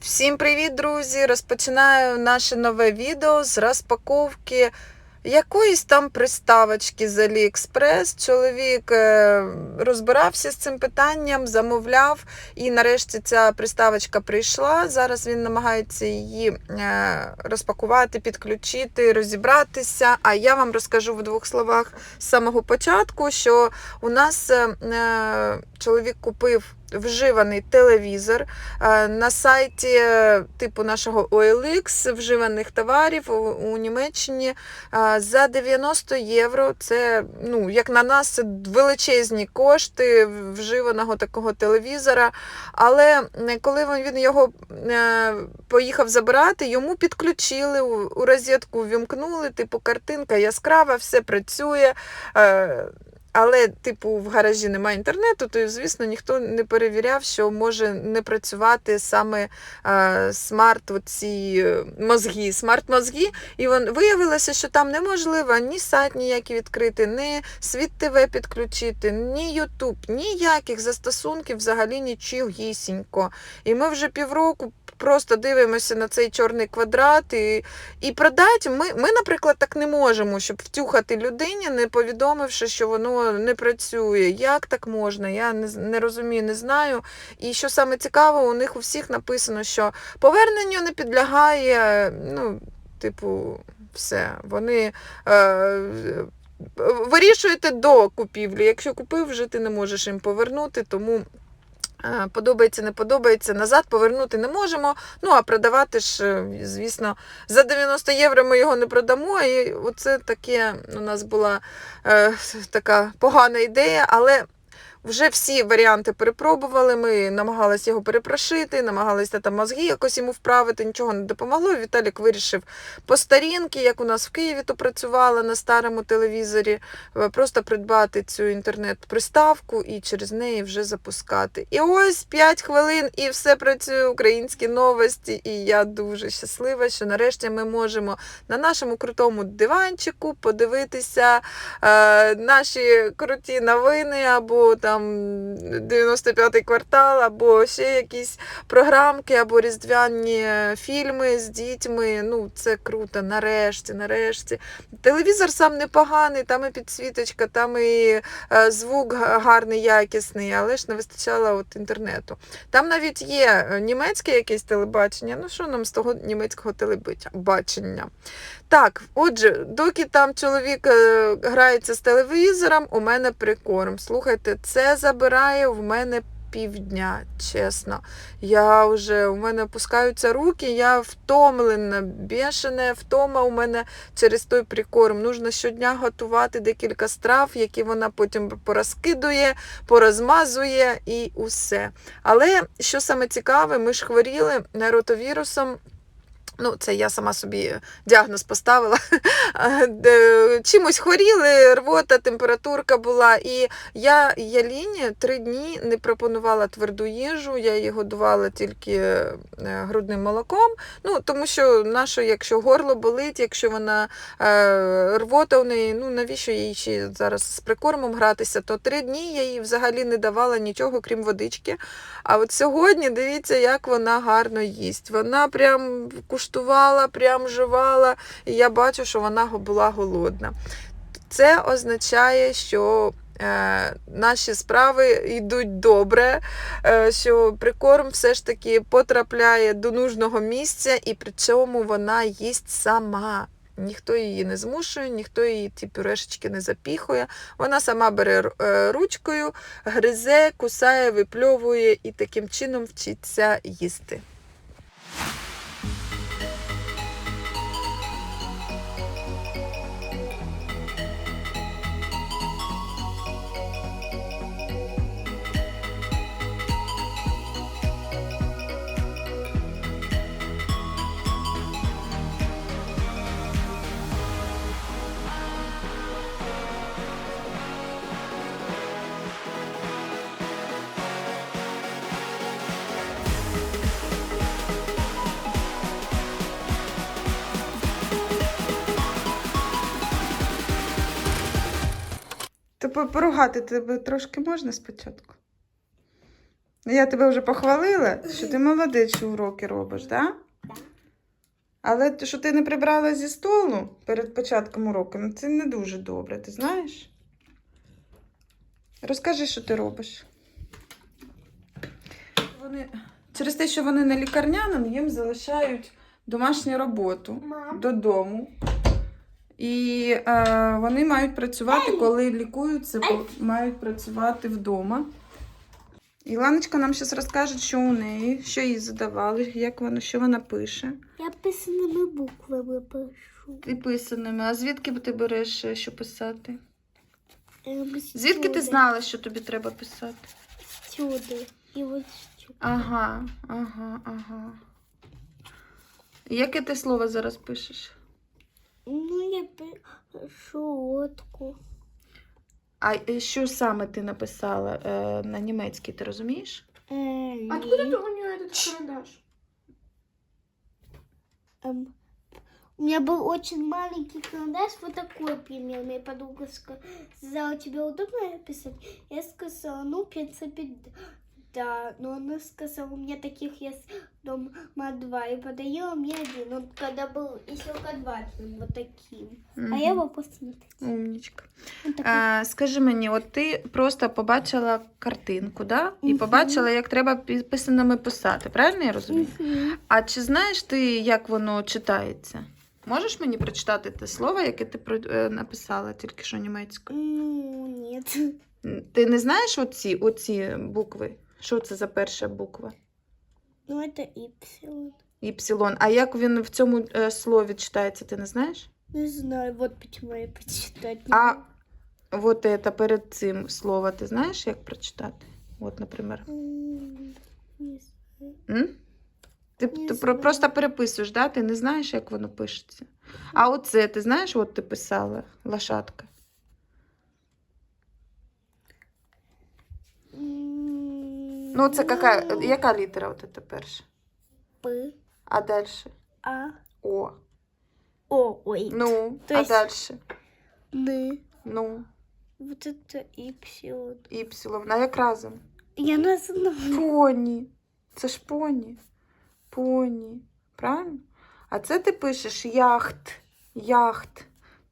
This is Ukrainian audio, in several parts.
Всім привіт, друзі! Розпочинаю наше нове відео з розпаковки якоїсь там приставочки з AliExpress. Чоловік е, розбирався з цим питанням, замовляв, і нарешті ця приставочка прийшла. Зараз він намагається її е, розпакувати, підключити, розібратися. А я вам розкажу в двох словах з самого початку, що у нас е, чоловік купив вживаний телевізор е, на сайті е, типу нашого OLX вживаних товарів у, Німеччині е, за 90 євро. Це, ну, як на нас, це величезні кошти вживаного такого телевізора. Але коли він- його поїхав забирати, йому підключили у розетку, вімкнули, типу, картинка яскрава, все працює. Але, типу, в гаражі немає інтернету, то, звісно, ніхто не перевіряв, що може не працювати саме е, смарт оці е, мозги, смарт-мозги. І виявилося, що там неможливо ні сайт ніякий відкрити, ні світ ТВ підключити, ні Ютуб, ніяких застосунків, взагалі нічогісінько. І ми вже півроку просто дивимося на цей чорний квадрат і, і продати. Ми, ми, наприклад, так не можемо, щоб втюхати людині, не повідомивши, що воно не працює. Як так можна? Я не, не розумію, не знаю. І що саме цікаво, у них у всіх написано, що поверненню не підлягає. Ну, типу, все. Вони. Е, Вирішуєте до купівлі. Якщо купив, вже ти не можеш їм повернути, тому подобається, не подобається, назад повернути не можемо. Ну, а продавати ж, е, звісно, за 90 євро ми його не продамо. І оце таке у нас була е, така погана ідея, але. Вже всі варіанти перепробували. Ми намагалися його перепрошити, намагалися там мозги якось йому вправити, нічого не допомогло. Віталік вирішив по старінки, як у нас в Києві то працювала на старому телевізорі, е, просто придбати цю інтернет-приставку і через неї вже запускати. І ось 5 хвилин, і все працює українські новості. І я дуже щаслива, що нарешті ми можемо на нашому крутому диванчику подивитися е, наші круті новини, або там 95-й квартал, або ще якісь програмки, або різдвяні фільми з дітьми. Ну, це круто, нарешті, нарешті. Телевізор сам непоганий, там і підсвіточка, там і е, звук гарний, якісний, але ж не вистачало от інтернету. Там навіть є е, німецьке якесь телебачення. Ну що нам з того німецького телебачення? Так, отже, доки там чоловік е, грається з телевізором, у мене прикорм. Слухайте, це забирає в мене півдня, чесно. Я вже у мене опускаються руки, я втомлена, бешене втома у мене через той прикорм. Нужно щодня готувати декілька страв, які вона потім порозкидує, порозмазує і усе. Але що саме цікаве, ми ж хворіли ротовірусом. Ну, це я сама собі діагноз поставила. Чимось хворіли, рвота, температурка була. І я Яліні три дні не пропонувала тверду їжу, я її годувала тільки е, грудним молоком. Ну, тому що нащо, якщо горло болить, якщо вона е, рвота у неї, ну навіщо їй ще зараз з прикормом гратися, то три дні я їй взагалі не давала нічого, крім водички. А от сьогодні дивіться, як вона гарно їсть. Вона прям куштувала, прям жувала, і я бачу, що вона була голодна. Це означає, що е, наші справи йдуть добре, е, що прикорм все ж таки потрапляє до нужного місця, і при цьому вона їсть сама. Ніхто її не змушує, ніхто її ті пюрешечки не запіхує. Вона сама бере е, ручкою, гризе, кусає, випльовує і таким чином вчиться їсти. Тобто поругати тебе трошки можна спочатку? Я тебе вже похвалила, що ти молодець, що уроки робиш, так? Да? Але те, що ти не прибрала зі столу перед початком уроку, ну це не дуже добре, ти знаєш? Розкажи, що ти робиш. Вони... Через те, що вони на лікарняному, їм залишають домашню роботу Мам. додому. І е, вони мають працювати, коли лікуються, мають працювати вдома. Іланочка нам зараз розкаже, що у неї, що їй задавали, як вона, що вона пише. Я писаними буквами пишу. І писаними. А звідки ти береш, е, що писати? Ем, Звідки ти знала, що тобі треба писати? Сюди. І ось сюди. Ага, ага, ага. Яке ти слово зараз пишеш? Ну, я пишу лодку. А е, що саме ти написала е, на німецькій, ти розумієш? Ем, Откуда ты у нее этот карандаш? эм, У меня был очень маленький карандаш, вот такой пример. Моя подруга сказала, тебе удобно писать? Я сказала, ну, в принципе, д- да. Но она сказала, у меня таких есть дома два. И подарила мне один. Он когда был еще квадратным, вот таким. А я его посмотрела. Умнічка. Он такой, А, скажи мені, от ти просто побачила картинку, да? І Мгм. побачила, як треба пі- писаними писати, правильно я розумію? «Мгм». А чи знаєш ти, як воно читається? Можеш мені прочитати те слово, яке ти е, написала тільки що німецькою? Ну, нет. М, Ти не знаєш оці, оці букви? Що це за перша буква? Ну, это Y. Іпсилон. А як він в цьому е, слові читається, ти не знаєш? Не знаю, вот почему я почитать не А от це перед цим слово, ти знаєш, як прочитати? От, наприклад. М, не знаю. М? Ти, Не ти про, знаю. просто переписуєш, да? ти не знаєш, як воно пишеться. А оце, ти знаєш, от ти писала лошадка. Ну, це яка, яка літера от це перша? П, А далі? А, О. О, ой. Ну, То а есть- далі? Н. Ну, Вот это Y. іпсилон. А як разом? Я не знаю. Поні. Це ж поні. Поні. Правильно? А це ти пишеш яхт. Яхт.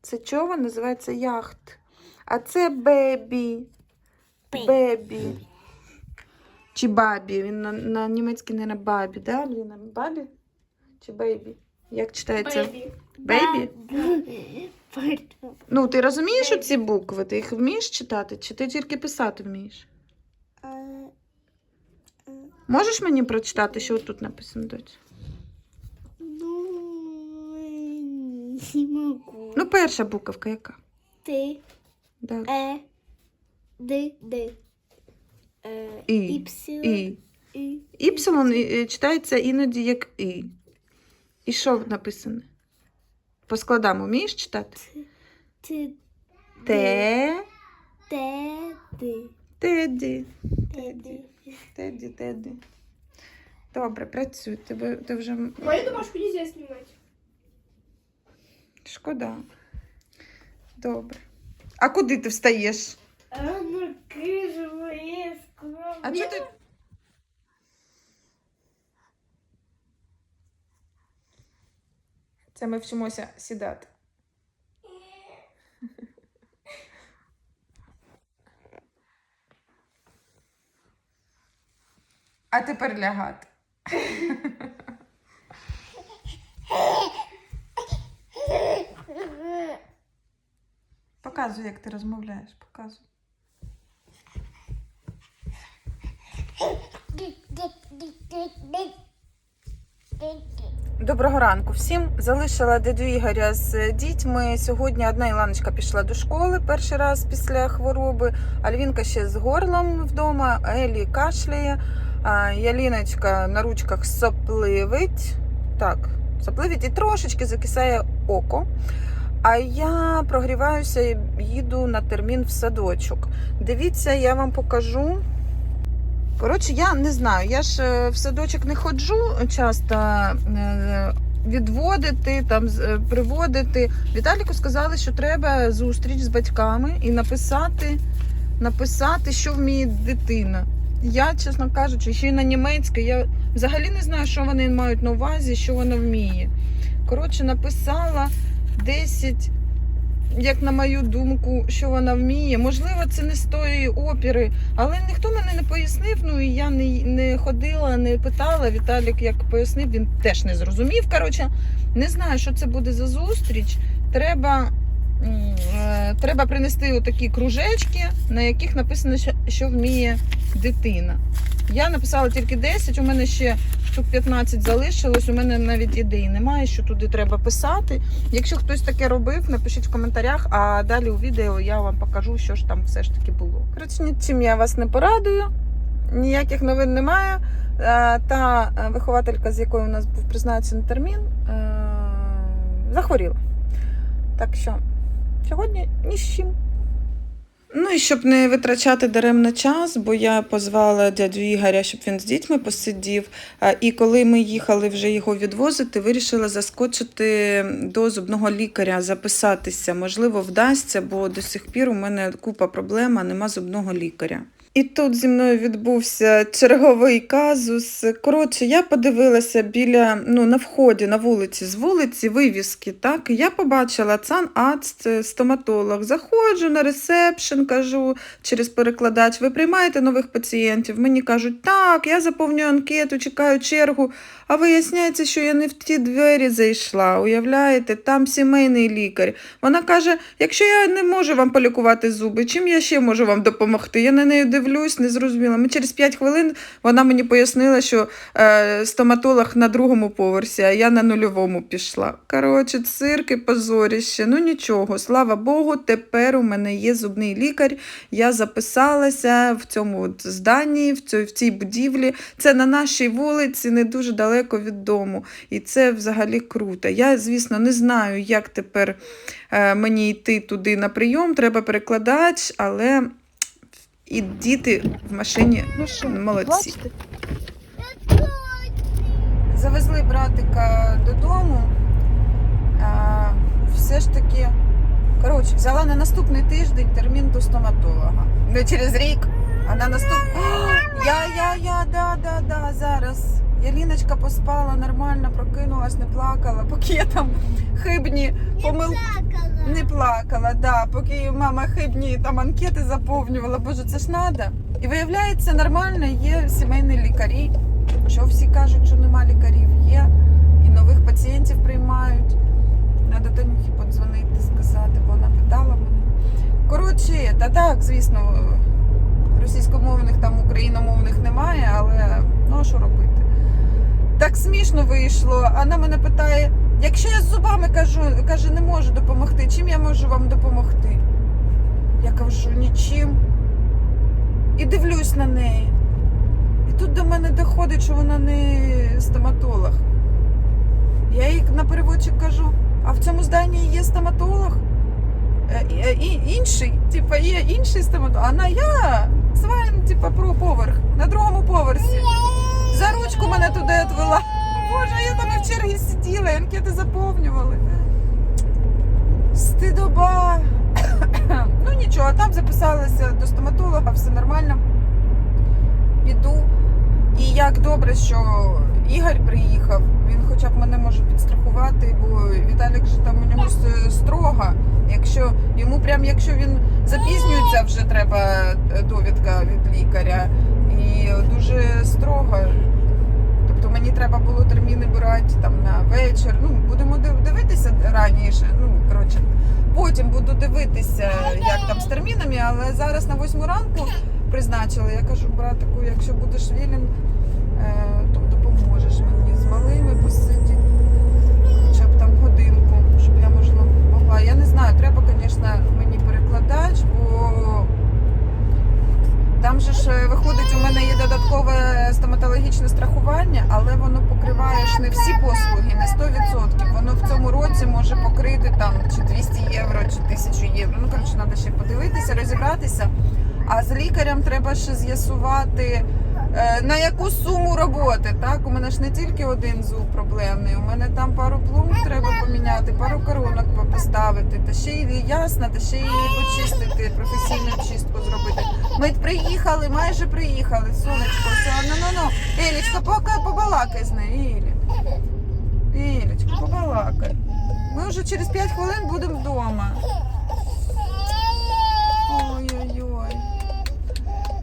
Це човен називається яхт. А це бебі. Бе- Бебі. Чи бабі. Він на, на німецький, не на бабі, да, Ліна? Бабі? Чи бейбі? Як читається? Бейбі? Ну, ти розумієш Бейбі. оці букви? Ти їх вмієш читати, чи ти тільки писати вмієш? Можеш мені прочитати, що тут написано, доць? Ну, не могу. Ну, перша буковка яка? Т, Да. Е, Д, Д. Е, І. І. І. Іпсилон е, читається іноді як І. І що написано? По складам вмієш читати? Т, Те. Т. Теді. Т, Д. Теді, теді. Добре, працюй. Тебе ти вже Мою домашку нельзя снимать. шкода. Добре. А куди ти встаєш? А ну кажи моє А чого. Це ми вчимося сідати. А тепер лягати. Показуй, як ти розмовляєш. Показуй. Доброго ранку всім. Залишила дядю Ігоря з дітьми. Сьогодні одна Іланочка пішла до школи перший раз після хвороби. Альвінка ще з горлом вдома, Елі кашляє. Яліночка на ручках сопливить. Так, сопливить і трошечки закисає око. А я прогріваюся і їду на термін в садочок. Дивіться, я вам покажу. Коротше, я не знаю. Я ж е, в садочок не ходжу часто е, відводити, там е, приводити. Віталіку сказали, що треба зустріч з батьками і написати, написати, що вміє дитина. Я, чесно кажучи, ще й на німецькій, я взагалі не знаю, що вони мають на увазі, що вона вміє. Коротше, написала 10, як на мою думку, що вона вміє. Можливо, це не з тої опери, але ніхто мене не пояснив. Ну і я не, не ходила, не питала. Віталік як пояснив, він теж не зрозумів. Коротше, не знаю, що це буде за зустріч. Треба. е, Треба принести отакі кружечки, на яких написано, що, що вміє дитина. Я написала тільки 10, у мене ще штук 15 залишилось. У мене навіть ідеї немає, що туди треба писати. Якщо хтось таке робив, напишіть в коментарях, а далі у відео я вам покажу, що ж там все ж таки було. Коротше, нічим я вас не порадую, ніяких новин немає. Е, Та е, вихователька, з якою у нас був призначений термін, е, захворіла. Так що сьогодні ні з чим. Ну і щоб не витрачати даремно час, бо я позвала дядю Ігоря, щоб він з дітьми посидів. І коли ми їхали вже його відвозити, вирішила заскочити до зубного лікаря, записатися. Можливо, вдасться, бо до сих пір у мене купа проблем, а нема зубного лікаря. І тут зі мною відбувся черговий казус. Коротше, я подивилася біля ну на вході на вулиці з вулиці вивіски. Так, я побачила цан Ац, стоматолог. Заходжу на ресепшн, кажу через перекладач: ви приймаєте нових пацієнтів? Мені кажуть, так, я заповнюю анкету, чекаю чергу. А виясняється, що я не в ті двері зайшла. Уявляєте, там сімейний лікар. Вона каже: якщо я не можу вам полікувати зуби, чим я ще можу вам допомогти? Я на неї дивлюсь, не зрозуміла. Ми через 5 хвилин вона мені пояснила, що е, стоматолог на другому поверсі, а я на нульовому пішла. Коротше, цирк і позоріще. Ну нічого, слава Богу, тепер у мене є зубний лікар. Я записалася в цьому от зданні, в цій, в цій будівлі. Це на нашій вулиці, не дуже далеко від дому. І це взагалі круто. Я, звісно, не знаю, як тепер е, мені йти туди на прийом. Треба перекладач, але і діти в машині ну, що, молодці. Завезли братика додому. А, все ж таки, коротше, взяла на наступний тиждень термін до стоматолога. Не через рік, а на наступний. Я, я, я, да, да, да, зараз. Яліночка поспала нормально, прокинулась, не плакала, поки я там хибні помилки. Не плакала, да, поки мама хибні там анкети заповнювала, боже, це ж надо. І виявляється, нормально, є сімейні лікарі. Що всі кажуть, що нема лікарів, є. І нових пацієнтів приймають. Треба Танюхі подзвонити, сказати, бо вона питала мене. Коротше, та так, звісно, російськомовних там україномовних немає, але ну а що робити? Так смішно вийшло. Вона мене питає, якщо я з зубами кажу, каже, не можу допомогти, чим я можу вам допомогти? Я кажу, нічим. І дивлюсь на неї. І тут до мене доходить, що вона не стоматолог. Я їй на переводчик кажу, а в цьому зданні є стоматолог? Е, е, і, інший, типа, є інший стоматолог. А вона я свайн, типа, про поверх, на другому поверсі. За ручку мене туди відвела. Боже, я там і в чергі сиділа, анкети заповнювали. Стидоба. ну нічого, там записалася до стоматолога, все нормально. Піду. І як добре, що Ігор приїхав, він хоча б мене може підстрахувати, бо Віталік же там у нього строго. Якщо йому прям якщо він запізнюється, вже треба е, довідка від лікаря. І дуже строго. Тобто мені треба було терміни брати там на вечір. Ну, будемо дивитися раніше. Ну, коротше, потім буду дивитися, як там з термінами, але зараз на восьму ранку призначили. Я кажу, братику, якщо будеш вільний, е, то допоможеш мені з малими посидіти. Хоча б там годинку, щоб я можливо могла. Я не знаю, треба, звісно, мені перекладач, бо там же ж е, виходить, у мене є додаткове стоматологічне страхування, але воно покриває ж не всі послуги, не 100%. Воно в цьому році може покрити там чи 200 євро, чи 1000 євро. Ну коротше, треба ще подивитися, розібратися. А з лікарем треба ще з'ясувати Е, На яку суму роботи? Так, у мене ж не тільки один зуб проблемний. У мене там пару пломб треба поміняти, пару коронок поставити, та ще й ясно, та ще й почистити, зробити. Ми приїхали, майже приїхали. Сонечко, все, ну ну ну. Елічка, поки побалакай з нею. Елі. Елічка, побалакай. Ми вже через 5 хвилин будемо вдома. Ой-ой-ой.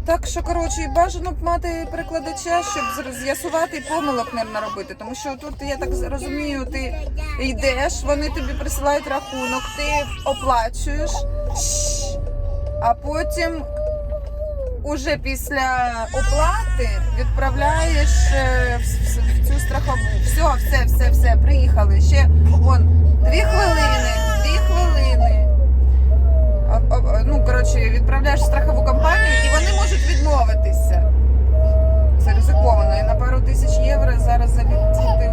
Так що, коротше, бажано б мати перекладача, щоб з'ясувати і помилок не наробити. Тому що тут, я так розумію, ти йдеш, вони тобі присилають рахунок, ти оплачуєш, а потім уже після оплати відправляєш е, в, цю страхову. Все, все, все, все, приїхали. Ще вон дві хвилини, дві хвилини. Ну, коротше, відправляєш в страхову компанію і вони можуть відмовитися. Це ризиковано. І на пару тисяч євро зараз залетіти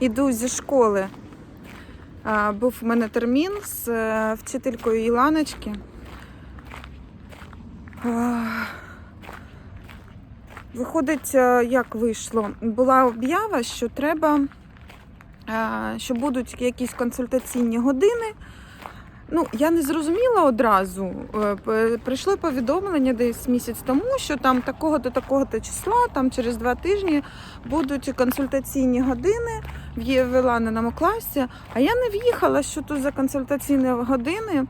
Іду зі школи. Був у мене термін з е, вчителькою Іланочки. Виходить, е, як вийшло? Була об'ява, що треба, е, що будуть якісь консультаційні години. Ну, я не зрозуміла одразу. Прийшло повідомлення десь місяць тому, що там такого до такого-то числа, там через два тижні будуть консультаційні години в Іланиному класі. А я не в'їхала, що тут за консультаційні години.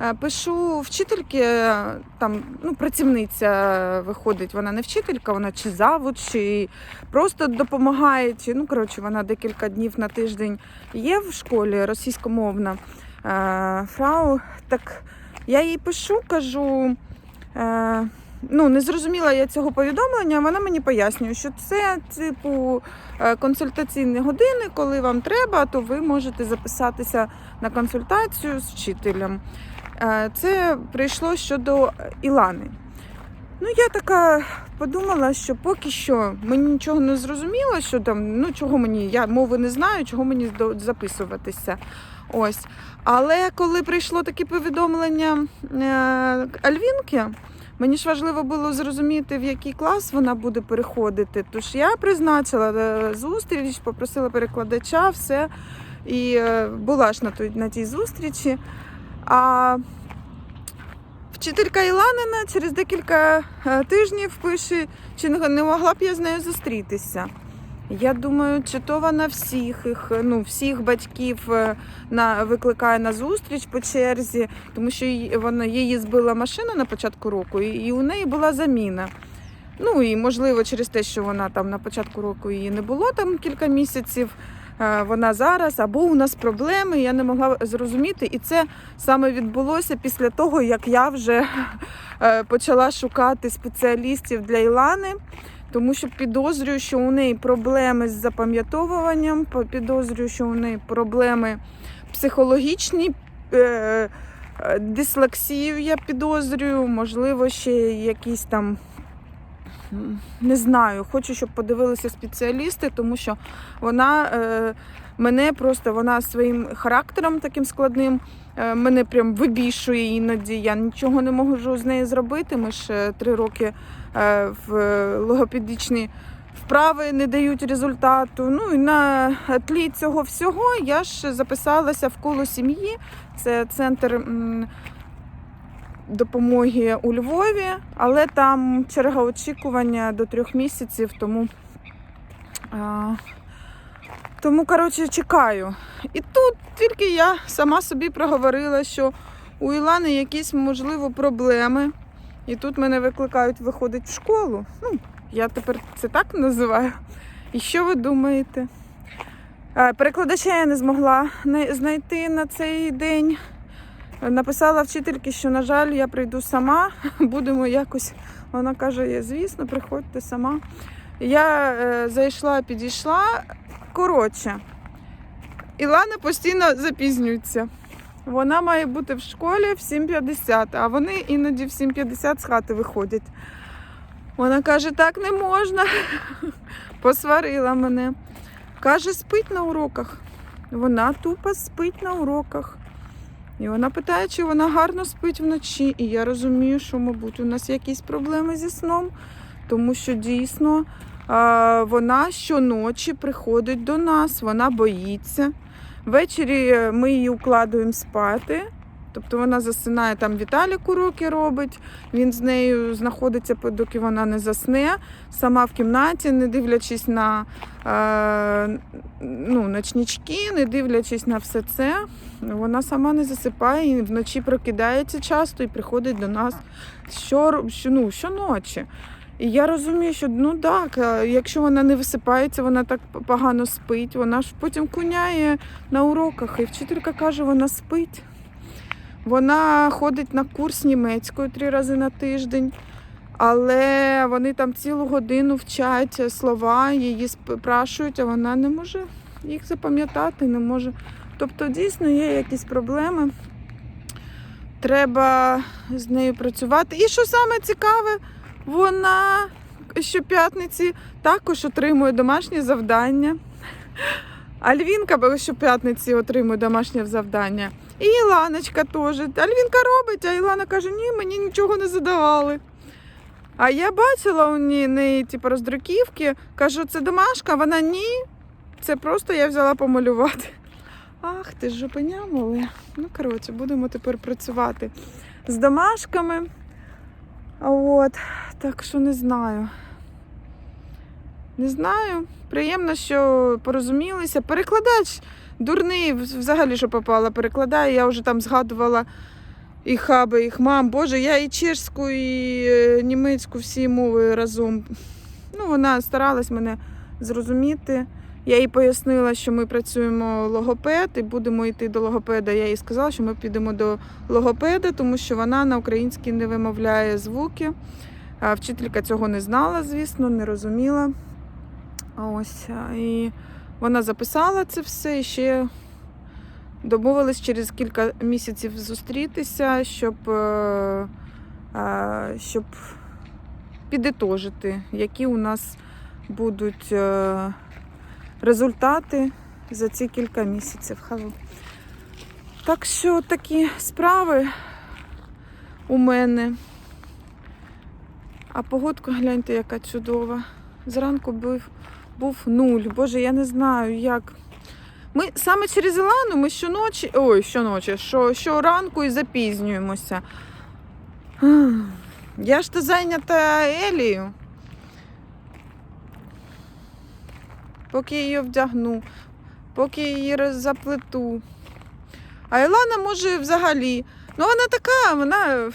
Е, Пишу вчительки, е, там ну, працівниця виходить, вона не вчителька, вона чи завуч, чи просто допомагає. Чи, ну, коротше, вона декілька днів на тиждень є в школі російськомовна е, фрау. Так я їй пишу, кажу. Ну, не зрозуміла я цього повідомлення, вона мені пояснює, що це типу е, консультаційні години, коли вам треба, то ви можете записатися на консультацію з вчителем. Е, Це прийшло щодо Ілани. Ну, я така подумала, що поки що мені нічого не зрозуміло, що там, ну чого мені, я мови не знаю, чого мені записуватися. Ось. Але коли прийшло таке повідомлення е, Альвінки, мені ж важливо було зрозуміти, в який клас вона буде переходити. Тож я призначила е, зустріч, попросила перекладача, все. І е, була ж на, той, на тій зустрічі. А вчителька Іланина через декілька е, тижнів пише, чи не не могла б я з нею зустрітися. Я думаю, чи то вона всіх їх, ну, всіх батьків е, на, викликає на зустріч по черзі, тому що її- вона, її збила машина на початку року, і, і у неї була заміна. Ну і можливо, через те, що вона там на початку року її не було там кілька місяців. е, Вона зараз або у нас проблеми, я не могла зрозуміти. І це саме відбулося після того, як я вже е, почала шукати спеціалістів для Ілани, тому що підозрюю, що у неї проблеми з запам'ятовуванням, підозрюю, що у неї проблеми психологічні. е, е, Дислексію я підозрюю, можливо, ще якісь там не знаю. Хочу, щоб подивилися спеціалісти, тому що вона е, мене просто вона своїм характером таким складним е, мене прям вибішує іноді. Я нічого не можу з нею зробити. Ми ж е, три роки е, в логопедичні вправи не дають результату. Ну і на тлі цього всього я ж записалася в коло сім'ї. Це центр. Допомоги у Львові, але там черга очікування до трьох місяців, тому, тому коротше, чекаю. І тут тільки я сама собі проговорила, що у Ілани якісь, можливо, проблеми. І тут мене викликають виходить в школу. Ну, я тепер це так називаю. І що ви думаєте? Е, Перекладача я не змогла знайти на цей день. Написала вчительки, що, на жаль, я прийду сама, будемо якось. Вона каже, звісно, приходьте сама. Я е, зайшла, підійшла. Коротше, Ілана постійно запізнюється. Вона має бути в школі в 7.50, а вони іноді в 7.50 з хати виходять. Вона каже, так не можна. Посварила мене. Каже, спить на уроках. Вона тупо спить на уроках. І вона питає, чи вона гарно спить вночі. І я розумію, що, мабуть, у нас якісь проблеми зі сном, тому що дійсно вона щоночі приходить до нас, вона боїться. Ввечері ми її укладуємо спати. Тобто вона засинає там Віталік уроки робить, він з нею знаходиться, доки вона не засне, сама в кімнаті, не дивлячись на е, ну, ночнички, не дивлячись на все це. Вона сама не засипає і вночі прокидається часто і приходить до нас що, ну, щоночі. І я розумію, що ну так, е, якщо вона не висипається, вона так погано спить, вона ж потім куняє на уроках. І вчителька каже, вона спить. Вона ходить на курс німецької три рази на тиждень, але вони там цілу годину вчать слова, її спрашують, а вона не може їх запам'ятати, не може. Тобто, дійсно є якісь проблеми. Треба з нею працювати. І що саме цікаве, вона щоп'ятниці також отримує домашнє завдання. Альвінка щоп'ятниці отримує домашнє завдання. І Іланочка теж. Альвінка робить, а Ілана каже, ні, мені нічого не задавали. А я бачила у неї, типу, роздруківки, кажу, це домашка, вона ні. Це просто я взяла помалювати. Ах, ти ж жопеня мале. Ну, коротше, будемо тепер працювати з домашками. От, так що не знаю. Не знаю. Приємно, що порозумілися. Перекладач дурний, взагалі, що попало, перекладає. Я вже там згадувала і хаби, і хмам. Боже, я і чешську, і е, німецьку всі мови разом. Ну, вона старалась мене зрозуміти. Я їй пояснила, що ми працюємо логопед і будемо йти до логопеда. Я їй сказала, що ми підемо до логопеда, тому що вона на українській не вимовляє звуки. Вчителька цього не знала, звісно, не розуміла. Ось. І вона записала це все і ще домовились через кілька місяців зустрітися, щоб, е, щоб підітожити, які у нас будуть е, результати за ці кілька місяців. Хало. Так що такі справи у мене. А погодка, гляньте, яка чудова. Зранку був, був нуль. Боже, я не знаю, як. Ми саме через Ілану ми щоночі, ой, щоночі, що, щоранку і запізнюємося. Я ж то зайнята Елією. Поки її вдягну, поки її заплету. А Ілана може взагалі. Ну, вона така, вона,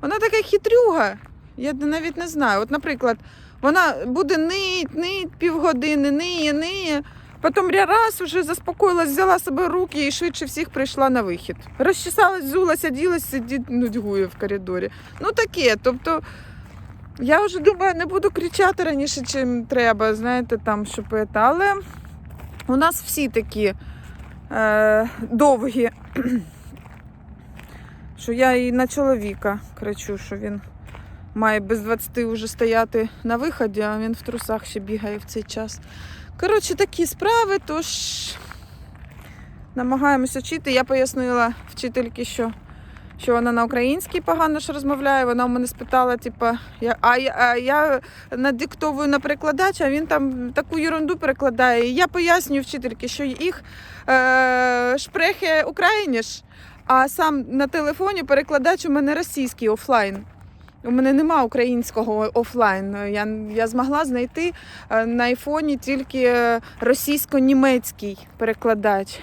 вона така хитрюга. Я навіть не знаю. От, наприклад, вона буде нить, нить півгодини, ниє, ниє. Потім раз уже заспокоїлась, взяла себе руки і швидше всіх прийшла на вихід. Розчесалась, зулася, ділась, сидить, нудьгує в коридорі. Ну таке. Тобто, я вже думаю, не буду кричати раніше, чим треба, знаєте, там, щоб це. Але у нас всі такі е, довгі, що я і на чоловіка кричу, що він має без 20 вже стояти на виході, а він в трусах ще бігає в цей час. Коротше, такі справи, тож намагаємося вчити. Я пояснила вчительці, що, що вона на українській погано ж розмовляє. Вона у мене спитала, типу, я, а, а я надиктовую на перекладач, а він там таку ерунду перекладає. І я пояснюю вчительці, що їх е, шпрехи україніш, а сам на телефоні перекладач у мене російський офлайн. У мене нема українського офлайн. Я, я змогла знайти е, на айфоні тільки російсько-німецький перекладач.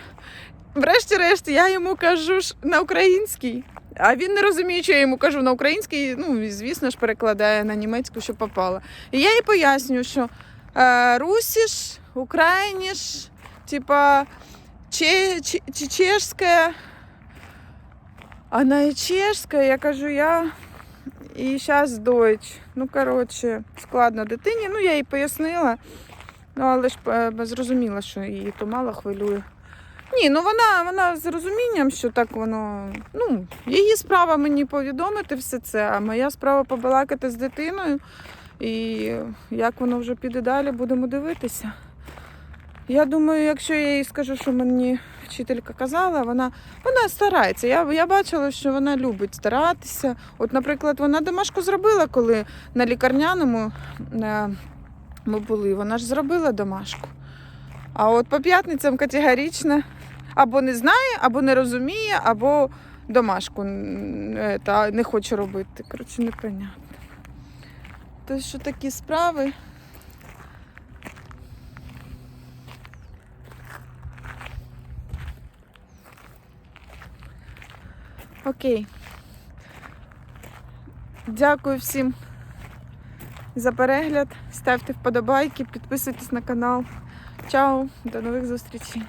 Врешті-решт, я йому кажу ж на український, а він не розуміє, що я йому кажу на український. Ну, звісно ж, перекладає на німецьку, що попало. І я їй пояснюю, що е, русіш, україніш, типа че, че, че, чешське, а на чешське я кажу, я і зараз дойч. Ну, коротше, складно дитині. Ну, я їй пояснила. Ну, але ж е, зрозуміла, що її то мало хвилює. Ні, ну вона, вона з розумінням, що так воно. Ну, її справа мені повідомити все це, а моя справа побалакати з дитиною. І як воно вже піде далі, будемо дивитися. Я думаю, якщо я їй скажу, що мені вчителька казала, вона, вона старається. Я, я бачила, що вона любить старатися. От, наприклад, вона домашку зробила, коли на лікарняному е, ми були. Вона ж зробила домашку. А от по п'ятницям категорично або не знає, або не розуміє, або домашку е, та, не хоче робити. Коротше, непонятно. То що такі справи. Окей. Дякую всім за перегляд. Ставте вподобайки, підписуйтесь на канал. Чао, до нових зустрічей.